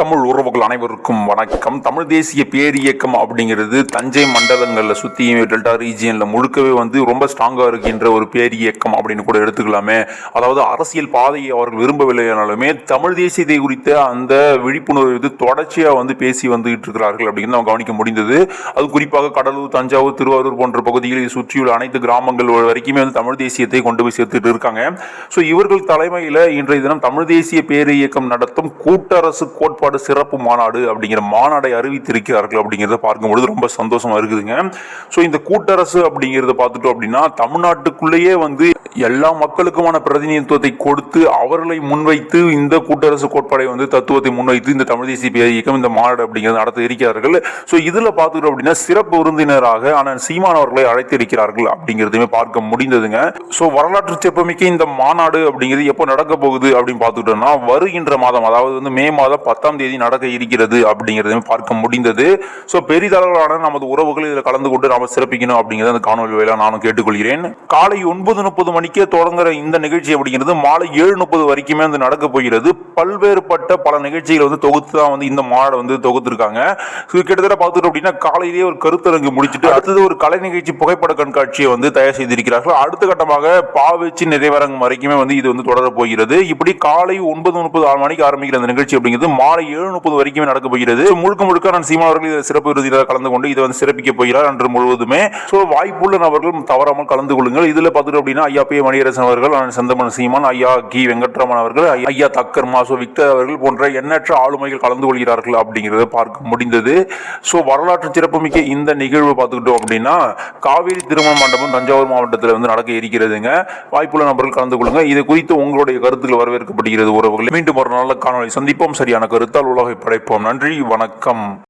தமிழ் உறவுகள் அனைவருக்கும் வணக்கம். தமிழ் தேசிய பேரியக்கம் அப்படிங்கிறது தஞ்சை மண்டலங்களில் சுற்றியும் டெல்டா ரீஜியனில் முழுக்கவே வந்து ரொம்ப ஸ்ட்ராங்காக இருக்கின்ற ஒரு பேரியக்கம் அப்படின்னு கூட எடுத்துக்கலாமே. அதாவது அரசியல் பாதையை அவர்கள் விரும்பவில்லைனாலுமே தமிழ் தேசியத்தை குறித்த அந்த விழிப்புணர்வு இது தொடர்ச்சியாக வந்து பேசி வந்துகிட்டு இருக்கிறார்கள் அப்படின்னு நம்ம கவனிக்க முடிந்தது. அது குறிப்பாக கடலூர் தஞ்சாவூர் திருவாரூர் போன்ற பகுதிகளை சுற்றியுள்ள அனைத்து கிராமங்கள் வரைக்குமே வந்து தமிழ் தேசியத்தை கொண்டு போய் சேர்த்துட்டு இருக்காங்க. ஸோ இவர்கள் தலைமையில் இன்றைய தினம் தமிழ் தேசிய பேரியக்கம் நடத்தும் கூட்டரசு கோட்பாடு சிறப்பு மாநாடு அப்படிங்கிற மாநாடை அறிவித்திருக்கிறார்கள் அப்படிங்கிறத பார்க்கும்பொழுது ரொம்ப சந்தோஷமா இருக்குதுங்க. ஸோ இந்த கூட்டரசு அப்படிங்கிறத பார்த்துட்டோம் அப்படின்னா தமிழ்நாட்டுக்குள்ளேயே வந்து எல்லா மக்களுக்குமான பிரதிநிதித்துவத்தை கொடுத்து அவர்களை முன்வைத்து இந்த கூட்டரசு கோட்பாடை வந்து தத்துவத்தை முன்வைத்து இந்த தமிழ் தேசிய பேர் இயக்கம் இந்த மாநாடு அப்படிங்கிறது நடத்த இருக்கிறார்கள். ஸோ இதில் பார்த்துக்கிறோம் அப்படின்னா சிறப்பு விருந்தினராக ஆனால் சீமான் அவர்களை அழைத்திருக்கிறார்கள் அப்படிங்கிறதுமே பார்க்க முடிந்ததுங்க. ஸோ வரலாற்று சிறப்புமிக்க இந்த மாநாடு அப்படிங்கிறது எப்போ நடக்க போகுது அப்படின்னு பார்த்துக்கிட்டோம்னா வருகின்ற மாதம் அதாவது வந்து மே மாதம் பத்தாம் தேதி நடக்க இருக்கிறது அப்படிங்கிறதையும் பார்க்க முடிந்தது. ஸோ பெரிதளவிலான நமது உறவுகள் இதில் கலந்து கொண்டு நாம சிறப்பிக்கணும் அப்படிங்கிறத அந்த காணொலி வேலை நானும் கேட்டுக்கொள்கிறேன். காலை ஒன்பது முப்பது மணிக்கே தொடங்குற இந்த நிகழ்ச்சி அப்படிங்கிறது மாலை ஏழு முப்பது வரைக்குமே வந்து நடக்க போகிறது. பல்வேறுபட்ட பல நிகழ்ச்சிகளை வந்து தொகுத்து தான் வந்து இந்த மாடை வந்து தொகுத்துருக்காங்க. கிட்டத்தட்ட பார்த்துட்டோம் அப்படின்னா காலையிலேயே ஒரு கருத்தரங்கு முடிச்சுட்டு அடுத்தது ஒரு கலை நிகழ்ச்சி புகைப்பட கண்காட்சியை வந்து தயார் செய்திருக்கிறார்கள். அடுத்த கட்டமாக பாவச்சி நிறைவரங்கம் வரைக்குமே வந்து இது வந்து தொடர போகிறது. இப்படி காலை ஒன்பது முப்பது ஆறு மணிக்கு ஆரம்பிக்கிற அந்த நிகழ்ச்சி அப்படிங்கிறது மாலை ஏழு முப்பது வரைக்குமே நடக்க போகிறது. முழுக்க முழுக்க நான் சீமா அவர்கள் இதில் சிறப்பு விருதியில் கலந்து கொண்டு இதை வந்து சிறப்பிக்க போகிறார் அன்று முழுவதுமே. ஸோ வாய்ப்புள்ள நபர்கள் தவறாமல் கலந்து கொள்ளுங்கள். இதில் பார்த்துட்டோம் அப்படின்னா ஐயா பி மணியரசன் அவர்கள் அண்ணன் செந்தமன் சீமான் ஐயா கி வெங்கட்ராமன் அவர்கள் ஐயா தக்கர் மாசோ விக்டர் அவர்கள் போன்ற எண்ணற்ற ஆளுமைகள் கலந்து கொள்கிறார்கள் அப்படிங்கிறத பார்க்க முடிந்தது. ஸோ வரலாற்று சிறப்புமிக்க இந்த நிகழ்வு பார்த்துக்கிட்டோம் அப்படின்னா காவேரி திருமண மண்டபம் தஞ்சாவூர் மாவட்டத்தில் வந்து நடக்க இருக்கிறதுங்க. வாய்ப்புள்ள நபர்கள் கலந்து கொள்ளுங்க. இது குறித்து உங்களுடைய கருத்துக்கள் வரவேற்கப்படுகிறது உறவுகள். மீண்டும் ஒரு நல்ல காணொலி சந்திப்போம். சரியான கருத்தால் உலகை படைப்போம். நன்றி. வணக்கம்.